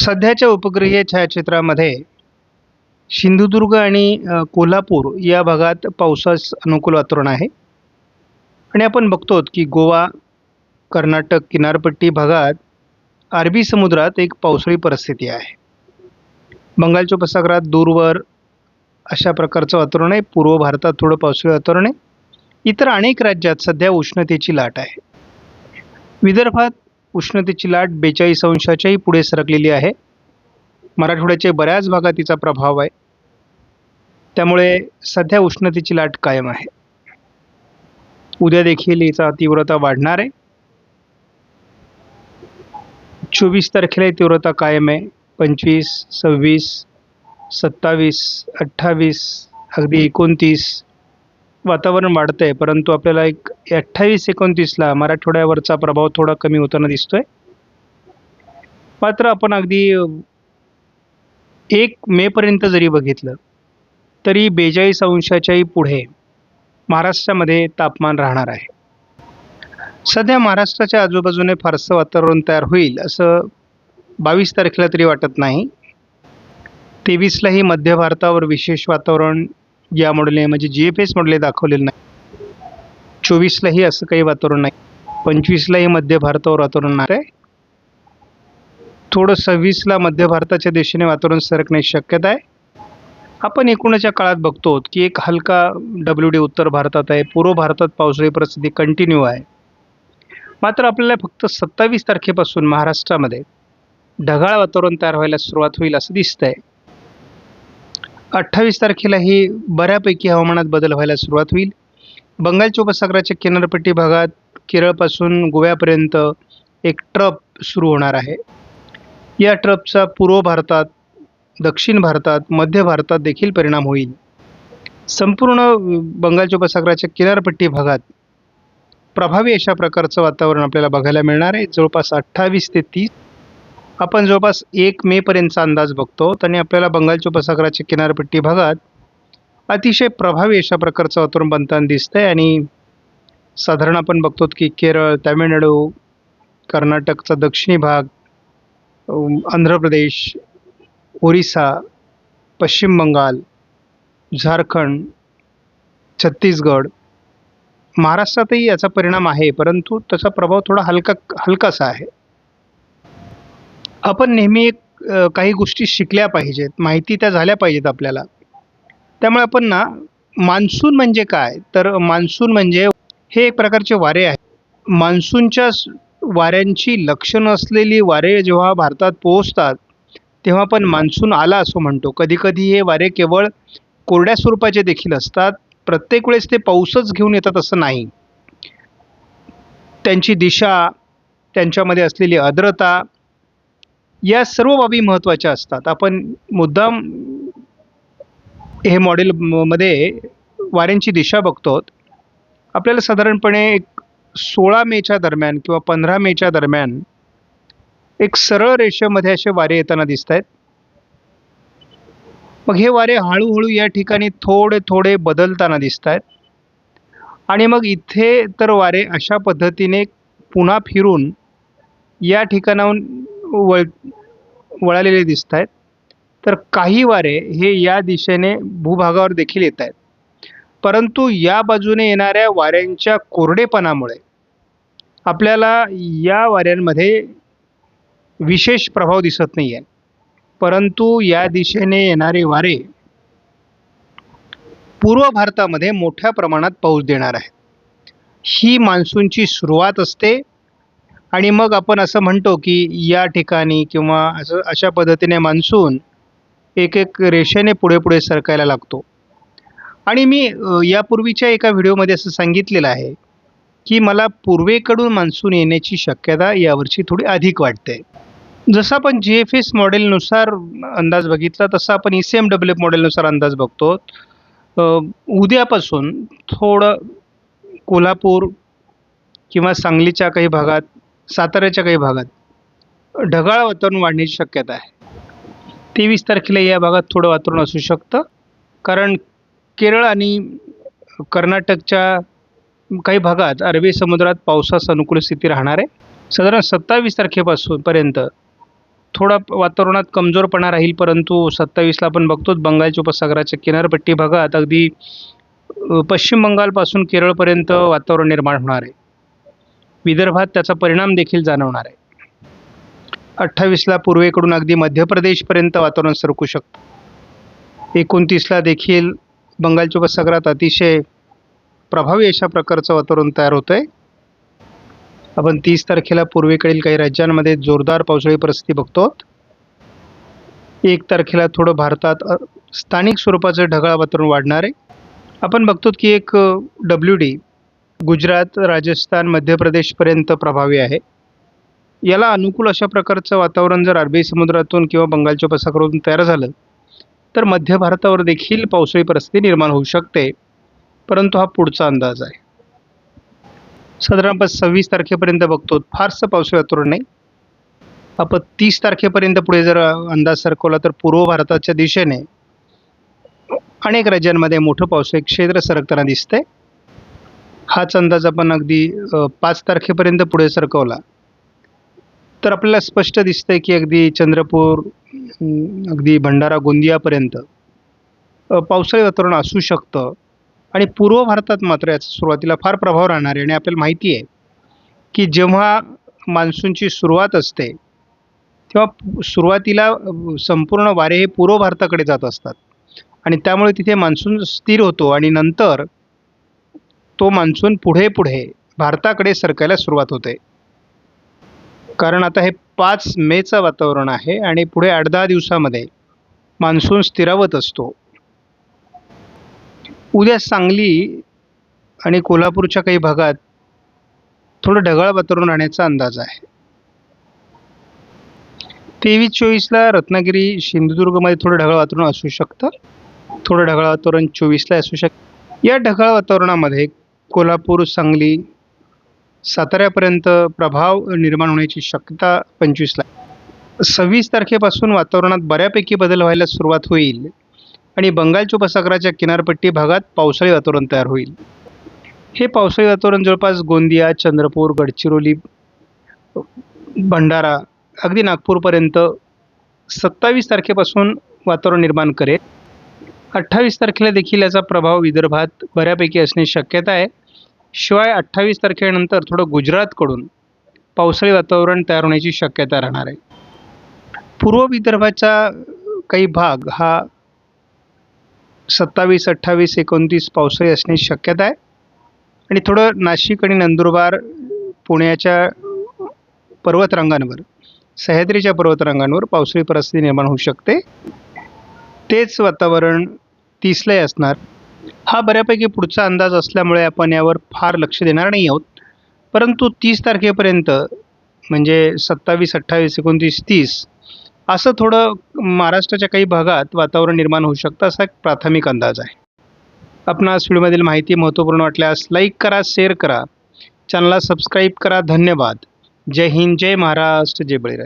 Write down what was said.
सध्याच्या उपग्रहीय छायाचित्रामध्ये सिंधुदुर्ग आणि कोल्हापूर या भागात पावसास अनुकूल वातावरण आहे. आणि आपण बघतो की गोवा कर्नाटक किनारपट्टी भागात अरबी समुद्रात एक पावसाळी परिस्थिती आहे. बंगालच्या उपसागरात दूरवर अशा प्रकारचं वातावरण आहे. पूर्व भारतात थोडं पावसाळी वातावरण आहे. इतर अनेक राज्यात सध्या उष्णतेची लाट आहे. विदर्भात उष्णतेची लाट बेचाळीस अंशाच्याही पुढे सरकलेली आहे. मराठवाड्याच्या बऱ्याच भागात तिचा प्रभाव आहे. त्यामुळे सध्या उष्णतेची लाट कायम आहे. उद्या देखील हिचा तीव्रता वाढणार आहे. चोवीस तारखेला तीव्रता कायम आहे. पंचवीस सव्वीस सत्तावीस अठ्ठावीस अगदी एकोणतीस वातावरण वाढतं आहे परंतु आपल्याला एक अठ्ठावीस एकोणतीसला मराठवाड्यावरचा प्रभाव थोडा कमी होताना दिसतो आहे मात्र आपण अगदी एक मेपर्यंत जरी बघितलं तरी बेचाळीस अंशाच्याही पुढे महाराष्ट्रामध्ये तापमान राहणार आहे. सध्या महाराष्ट्राच्या आजूबाजूने फारसं वातावरण तयार होईल असं बावीस तारखेला तरी वाटत नाही. तेवीसलाही मध्य भारतावर विशेष वातावरण या मॉडेलने म्हणजे जी एफ एस मॉडेलने दाखवलेलं नाही. चोवीसलाही असं काही वातावरण नाही. पंचवीसलाही मध्य भारतावर वातावरण नाही. आहे थोडं सव्वीसला मध्य भारताच्या दिशेने वातावरण सरकण्याची शक्यता आहे. आपण एकूणच्या काळात बघतो की एक हलका डब्ल्यू डी उत्तर भारतात आहे. पूर्व भारतात पावसाळी परिस्थिती कंटिन्यू आहे. मात्र आपल्याला फक्त सत्तावीस तारखेपासून महाराष्ट्रामध्ये ढगाळ वातावरण तयार व्हायला सुरुवात होईल असं दिसतं आहे अठ्ठावीस तारखेलाही बऱ्यापैकी हवामानात बदल व्हायला सुरुवात होईल. बंगालच्या उपसागराच्या किनारपट्टी भागात केरळपासून गोव्यापर्यंत एक ट्रप सुरू होणार आहे. या ट्रपचा पूर्व भारतात दक्षिण भारतात मध्य भारतात देखील परिणाम होईल. संपूर्ण बंगालच्या उपसागराच्या किनारपट्टी भागात प्रभावी अशा प्रकारचं वातावरण आपल्याला बघायला मिळणार आहे. जवळपास अठ्ठावीस ते तीस आपण जवळपास एक मेपर्यंतचा अंदाज बघतो. आणि आपल्याला बंगालच्या उपसागराच्या किनारपट्टी भागात अतिशय प्रभावी अशा प्रकारचं वातावरण बनताना दिसतं आहे आणि साधारण आपण बघतो की केरळ तामिळनाडू कर्नाटकचा दक्षिणी भाग आंध्र प्रदेश ओरिसा पश्चिम बंगाल झारखंड छत्तीसगड महाराष्ट्रातही याचा परिणाम आहे. परंतु त्याचा प्रभाव थोडा हलका हलकासा आहे. आपण नेहमी एक अ, काही गोष्टी शिकल्या पाहिजेत माहिती त्या झाल्या पाहिजेत आपल्याला. त्यामुळे आपण ना मान्सून म्हणजे काय? तर मान्सून म्हणजे हे एक प्रकारचे वारे आहे मान्सूनच्या स- वाऱ्यांची लक्षणं असलेली वारे जेव्हा भारतात पोहोचतात तेव्हा आपण मान्सून आला असं म्हणतो. कधीकधी हे वारे केवळ कोरड्या स्वरूपाचे देखील असतात. प्रत्येक वेळेस ते पाऊसच घेऊन येतात असं नाही. त्यांची दिशा त्यांच्यामध्ये असलेली आर्द्रता या सर्व बाबी महत्त्वाच्या असतात. आपण मुद्दाम हे मॉडेल म- मध्ये वाऱ्यांची दिशा बघतो आपल्याला साधारणपणे एक सोळा मेच्या दरम्यान किंवा पंधरा मेच्या दरम्यान एक सरळ रेषेमध्ये असे वारे येताना दिसत आहेत मग हे वारे हळूहळू या ठिकाणी थोडे थोडे बदलताना दिसत आहेत आणि मग इथे तर वारे अशा पद्धतीने पुन्हा फिरून या ठिकाणाहून वळ वळालेले दिसत आहेत. तर काही वारे हे या दिशेने भूभागावर देखील येत आहेत. परंतु या बाजूने येणाऱ्या वाऱ्यांच्या कोरडेपणामुळे आपल्याला या वाऱ्यांमध्ये विशेष प्रभाव दिसत नाही आहे परंतु या दिशेने येणारे वारे पूर्व भारतामध्ये मोठ्या प्रमाणात पाऊस देणार आहे ही मान्सूनची सुरुवात असते. आणि मग आपण असं म्हणतो की या ठिकाणी किंवा असं अशा पद्धतीने मान्सून एक एक रेषेने पुढे पुढे सरकायला लागतो. आणि मी यापूर्वीच्या एका व्हिडिओमध्ये असं सांगितलेलं आहे की मला पूर्वेकडून मान्सून येण्याची शक्यता यावर्षी थोडी अधिक वाटते. जसं आपण जी एफ एस मॉडेलनुसार अंदाज बघितला तसा आपण ई सी एम डब्ल्यू मॉडेलनुसार अंदाज बघतो. उद्यापासून थोडं कोल्हापूर किंवा सांगलीच्या काही भागात साताऱ्याच्या काही भागात. ढगाळ वातावरण वाढण्याची शक्यता आहे. तेवीस तारखेला या भागात थोडं वातावरण असू शकतं. कारण केरळ आणि कर्नाटकच्या काही भागात अरबी समुद्रात पावसास अनुकूल स्थिती राहणार आहे. साधारण सत्तावीस तारखेपासून पर्यंत थोडा वातावरणात कमजोरपणा राहील परंतु सत्तावीसला आपण बघतोच बंगालच्या उपसागराच्या किनारपट्टी भागात अगदी पश्चिम बंगालपासून केरळपर्यंत वातावरण निर्माण होणार आहे. विदर्भात त्याचा परिणाम देखील जाणवणार आहे. अठ्ठावीसला पूर्वेकडून अगदी मध्य प्रदेशपर्यंत वातावरण सरकू शकतं. एकोणतीसला देखील बंगालच्या उपसागरात अतिशय प्रभावी अशा प्रकारचं वातावरण तयार होतं आहे आपण तीस तारखेला पूर्वेकडील काही राज्यांमध्ये जोरदार पावसाळी परिस्थिती बघतो. एक तारखेला थोडं भारतात स्थानिक स्वरूपाचं ढगाळ वातावरण वाढणार आहे. आपण बघतो की एक डब्ल्यू डी गुजरात राजस्थान मध्य प्रदेशपर्यंत प्रभावी आहे. याला अनुकूल अशा प्रकारचं वातावरण जर अरबी समुद्रातून किंवा बंगालच्या उपसागरातून तयार झालं तर मध्य भारतावर देखील पावसाळी परिस्थिती निर्माण होऊ शकते. परंतु हा पुढचा अंदाज आहे. साधारणपणे सव्वीस तारखेपर्यंत बघतो. फारसं पावसाळी वातावरण नाही. आपण तीस तारखेपर्यंत पुढे जर अंदाज सरकवला तर पूर्व भारताच्या दिशेने अनेक राज्यांमध्ये मोठं पावसाळी क्षेत्र सरकताना दिसतंय. हाच अंदाज आपण अगदी पाच तारखेपर्यंत पुढे सरकवला. तर आपल्याला स्पष्ट दिसतंय की अगदी चंद्रपूर अगदी भंडारा गोंदियापर्यंत पावसाळी वातावरण असू शकतं आणि पूर्व भारतात मात्र याचा सुरुवातीला फार प्रभाव राहणार आहे आणि आपल्याला माहिती आहे की जेव्हा मान्सूनची सुरुवात असते तेव्हा सुरुवातीला संपूर्ण वारे हे पूर्व भारताकडे जात असतात. आणि त्यामुळे तिथे मान्सून स्थिर होतो आणि नंतर तो मान्सून पुढे पुढे भारताकडे सरकायला सुरुवात होते. कारण आता हे पाच मेचं वातावरण आहे आणि पुढे आठ दहा दिवसामध्ये मान्सून स्थिरावत असतो. उद्या सांगली आणि कोल्हापूरच्या काही भागात थोडं ढगाळ वातावरण राहण्याचा अंदाज आहे. तेवीस चोवीसला रत्नागिरी सिंधुदुर्गमध्ये थोडं ढगाळ वातावरण असू शकतं. थोडं ढगाळ वातावरण चोवीसला असू शकतं या ढगाळ वातावरणामध्ये कोल्हापूर सांगली साताऱ्यापर्यंत प्रभाव निर्माण होण्याची शक्यता पंचवीसला सव्वीस तारखेपासून वातावरणात बऱ्यापैकी बदल व्हायला सुरुवात होईल आणि बंगालच्या उपसागराच्या किनारपट्टी भागात पावसाळी वातावरण तयार होईल. हे पावसाळी वातावरण जवळपास गोंदिया चंद्रपूर गडचिरोली भंडारा अगदी नागपूरपर्यंत सत्तावीस तारखेपासून वातावरण निर्माण करेल. अठ्ठावीस तारखेला देखील याचा प्रभाव विदर्भात बऱ्यापैकी असण्याची शक्यता आहे. शिवाय अठ्ठावीस तारखेनंतर थोडं गुजरातकडून पावसाळी वातावरण तयार होण्याची शक्यता राहणार आहे. पूर्व विदर्भाचा काही भाग हा सत्तावीस अठ्ठावीस एकोणतीस पावसाळी असण्याची शक्यता आहे. आणि थोडं नाशिक आणि नंदुरबार पुण्याच्या पर्वतरांगांवर सह्याद्रीच्या पर्वतरांगांवर पावसाळी परिस्थिती निर्माण होऊ शकते. तेच वातावरण तीसलाही असणार. हा बऱ्यापैकी पुढचा अंदाज असल्यामुळे आपण यावर फार लक्ष देणार नाही आहोत. परंतु तीस तारखेपर्यंत म्हणजे सत्तावीस अठ्ठावीस एकोणतीस तीस असं थोडं महाराष्ट्राच्या काही भागात वातावरण निर्माण होऊ शकतं असा एक प्राथमिक अंदाज आहे. आपणास व्हिडिओमधील माहिती महत्त्वपूर्ण वाटल्यास लाईक करा शेअर करा. चॅनलला सबस्क्राईब करा. धन्यवाद. जय हिंद जय महाराष्ट्र जय बळीराज.